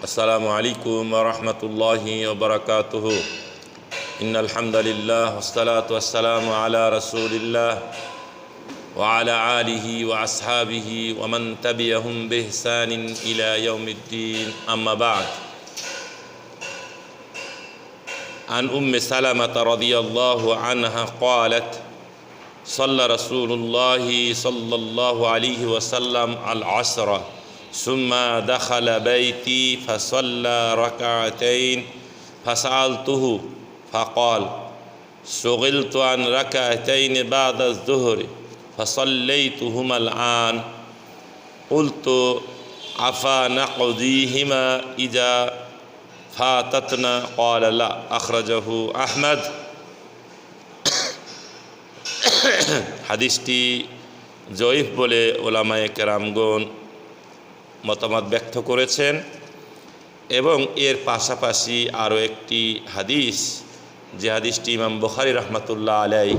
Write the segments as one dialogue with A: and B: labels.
A: السلام عليكم ورحمة الله وبركاته. إن الحمد لله والصلاة والسلام على رسول الله وعلى آله وأصحابه ومن تبعهم بإحسان إلى يوم الدين. أما بعد عن أم سلمة رضي الله عنها قالت صلى رسول الله صلى الله عليه وسلم العصر. ثم دخل بيتي فصلى ركعتين فسألته فقال شغلت عن ركعتين بعد الظهر فصليتهما الآن قلت عفا نقضيهما إذا فاتتنا قال لا أخرجه أحمد হাদিসটি জয়ীফ বলে ওলামায়ে কেরামগণ মতামত ব্যক্ত করেছেন এবং এর পাশাপাশি আরও একটি হাদিস, যে হাদিসটি ইমাম বখারি রহমতুল্লাহ আলাই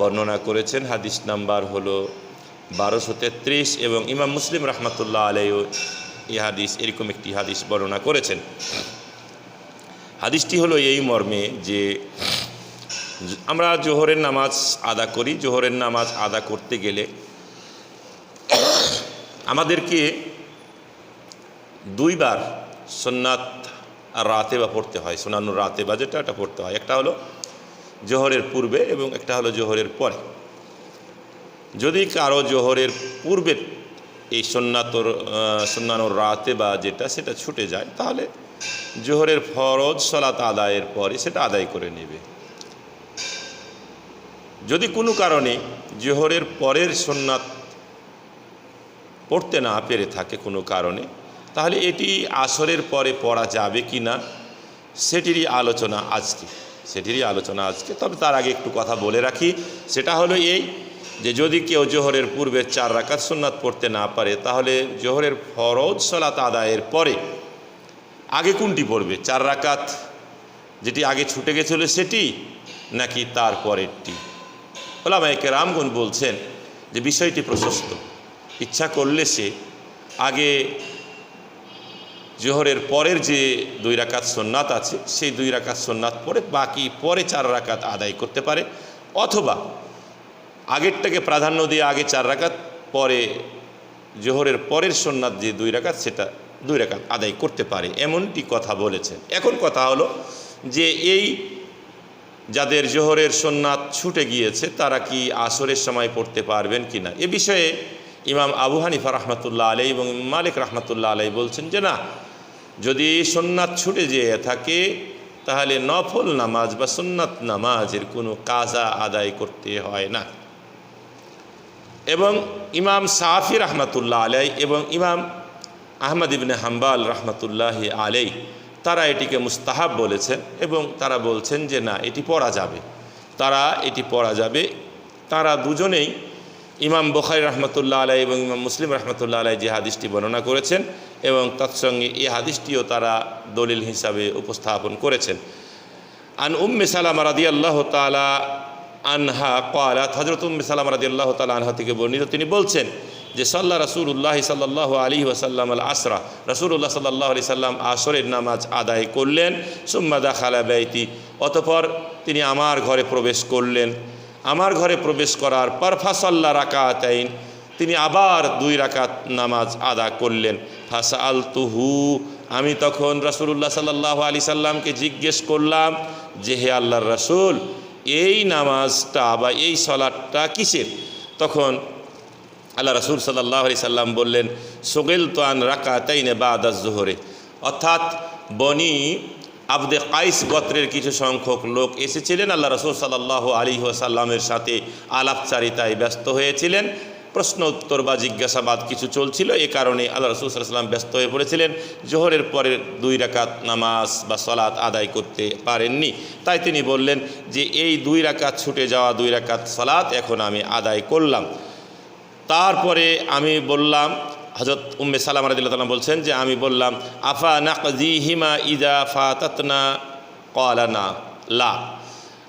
A: বর্ণনা করেছেন। হাদিস নাম্বার হলো বারোশো তেত্রিশ এবং ইমাম মুসলিম রহমতুল্লাহ আলাইও এই হাদিস, এরকম একটি হাদিস বর্ণনা করেছেন। হাদিসটি হলো এই মর্মে যে আমরা জোহরের নামাজ আদা করি। জোহরের নামাজ আদা করতে গেলে আমাদেরকে দুইবার সোননাথ আর রাতে বা পড়তে হয়। সোনান্ন রাতে বা যেটা এটা পড়তে হয়। একটা হলো জোহরের পূর্বে এবং একটা হলো জোহরের পরে। যদি কারও জোহরের পূর্বের এই সন্ন্যাতর সন্ন্যানোর রাতে বা যেটা সেটা ছুটে যায়, তাহলে জোহরের ফরজ সলাত আদায়ের পরে সেটা আদায় করে নেবে। যদি কোনো কারণে জোহরের পরের সোননাথ পড়তে না পেরে থাকে কোনো কারণে তাহলে এটি আসরের পরে পড়া যাবে কি না, সেটিরই আলোচনা আজকে, সেটিরই আলোচনা আজকে। তবে তার আগে একটু কথা বলে রাখি, সেটা হলো এই যে যদি কেউ জোহরের পূর্বে চার রাকাত সুন্নাত পড়তে না পারে, তাহলে জোহরের ফরজ সলাত আদায়ের পরে আগে কোনটি পড়বে? চার রাকাত যেটি আগে ছুটে গেছিল সেটি, নাকি তার পরেরটি? ওলামাইকে রামগুন বলছেন যে বিষয়টি প্রশস্ত। ইচ্ছা করলে সে আগে জোহরের পরের যে দুই রাকাত সোননাথ আছে, সেই দুই রাকাত সোননাথ পরে বাকি পরে চার রাকাত আদায় করতে পারে। অথবা আগেরটাকে প্রাধান্য দিয়ে আগে চার রাকাত, পরে জোহরের পরের সোননাথ যে দুই রাকাত, সেটা দুই রাকাত আদায় করতে পারে। এমনটি কথা বলেছেন। এখন কথা হলো যে এই যাদের জোহরের সোননাথ ছুটে গিয়েছে, তারা কি আসরের সময় পড়তে পারবেন কি না এ বিষয়ে ইমাম আবু হানিফা রহমতুল্লাহ আলাই এবং মালিক রহমতুল্লাহ আলাই বলছেন যে না যদি সোননাথ ছুটে যেয়ে থাকে, তাহলে নফল নামাজ বা সুন্নাত নামাজের কোনো কাজা আদায় করতে হয় না। এবং ইমাম সাফি রহমতুল্লাহ আলাই এবং ইমাম আহমদ ইবনে হাম্বাল রহমতুল্লাহ আলাই তারা এটিকে মুস্তাহাব বলেছেন এবং তারা বলছেন যে, না, এটি পড়া যাবে। তারা এটি পড়া যাবে, তারা দুজনেই ইমাম বখারি রহমতুল্লাহ আলাই এবং ইমাম মুসলিম রহমতুল্লাহ আলাই যে হাদিসটি বর্ণনা করেছেন এবং তৎসঙ্গে এই হাদিসটিও তারা দলিল হিসাবে উপস্থাপন করেছেন। আন উম্মে সালাম রাদি আল্লাহ তালা আনহা কালাত হজরত উম্মে সালাম রাদি আল্লাহ তালা আনহা থেকে বর্ণিত তিনি বলছেন যে সাল্লাহ রসুল্লাহ সাল্লাহ আলী ওসাল্লাম আল আসরা রসুল্লাহ সাল্লাহ আলি সাল্লাম আসরের নামাজ আদায় করলেন সুম্মাদা খালা ব্যয়তি অতপর তিনি আমার ঘরে প্রবেশ করলেন। আমার ঘরে প্রবেশ করার পর ফাসাল্লা রাকাতাইন, তিনি আবার দুই রাকাত নামাজ আদা করলেন। ফাসা আল তুহু আমি তখন রসুল্লাহ সাল্লাহ আলি সাল্লামকে জিজ্ঞেস করলাম যে, হে আল্লাহর রসুল, এই নামাজটা বা এই সলাটটা কিসের? তখন আল্লাহ রসুল সাল্লাহ আলি সাল্লাম বললেন সোগেল তোয়ান রাকা তাইনে বাদাস জোহরে। অর্থাৎ বনি আবদে কাইস গোত্রের কিছু সংখ্যক লোক এসেছিলেন। আল্লাহ রসুল সাল্লাহ আলী সাল্লামের সাথে আলাপচারিতায় ব্যস্ত হয়েছিলেন। প্রশ্ন উত্তর বা জিজ্ঞাসাবাদ কিছু চলছিল। এ কারণে আল্লাহ রসুল সাল্লাম ব্যস্ত হয়ে পড়েছিলেন। জোহরের পরের দুই রাকাত নামাজ বা সলাৎ আদায় করতে পারেননি। তাই তিনি বললেন যে, এই দুই রাকাত ছুটে যাওয়া দুই রাকাত সলাৎ এখন আমি আদায় করলাম। তারপরে আমি বললাম হজরত উম্মে সালাম রাদিল্লাহ বলছেন যে আমি বললাম, আফা নাকজি হিমা ইদা ফা তাতনা কলানা লা।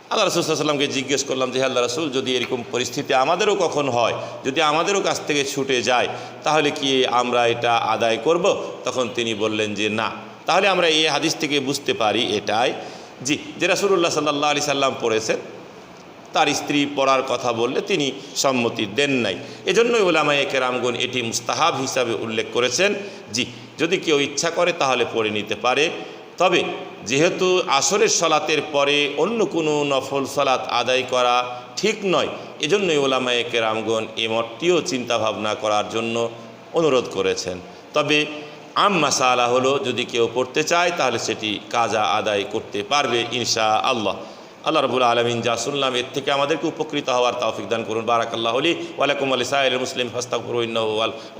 A: আল্লাহ রসুল সাল্লামকে জিজ্ঞেস করলাম যে আল্লাহ রসুল, যদি এরকম পরিস্থিতি আমাদেরও কখন হয়, যদি আমাদেরও কাছ থেকে ছুটে যায়, তাহলে কি আমরা এটা আদায় করব? তখন তিনি বললেন যে, না। তাহলে আমরা এই হাদিস থেকে বুঝতে পারি এটাই। জি, যে রাসুল্লাহ সাল্লাহ আলি সাল্লাম পড়েছেন তার স্ত্রী পড়ার কথা বললে তিনি সম্মতি দেন নাই। এজন্যই ওলামায়ে কেরামগুন এটি মুস্তাহাব হিসাবে উল্লেখ করেছেন জি যদি কেউ ইচ্ছা করে তাহলে পড়ে নিতে পারে। তবে যেহেতু আসরের সলাতের পরে অন্য কোনো নফল সলাত আদায় করা ঠিক নয়, এজন্যই ওলামায়ে কেরামগণ এ মতটিও চিন্তাভাবনা করার জন্য অনুরোধ করেছেন। তবে আম মাসালা হলো, যদি কেউ পড়তে চায় তাহলে সেটি কাজা আদায় করতে পারবে ইনশা আল্লাহ আল্লাহ রবুল আলমিন যা শুনলাম, এর থেকে আমাদেরকে উপকৃত হওয়ার তৌফিক দান করুন। বারাকাল্লাহ আলী ওয়ালাইকুম আলী সাহেল মুসলিম ফাস্তাকুর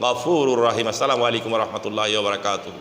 A: গাফুর রাহিম। আসসালামু আলাইকুম রহমতুল্লাহ বারকাতুহ।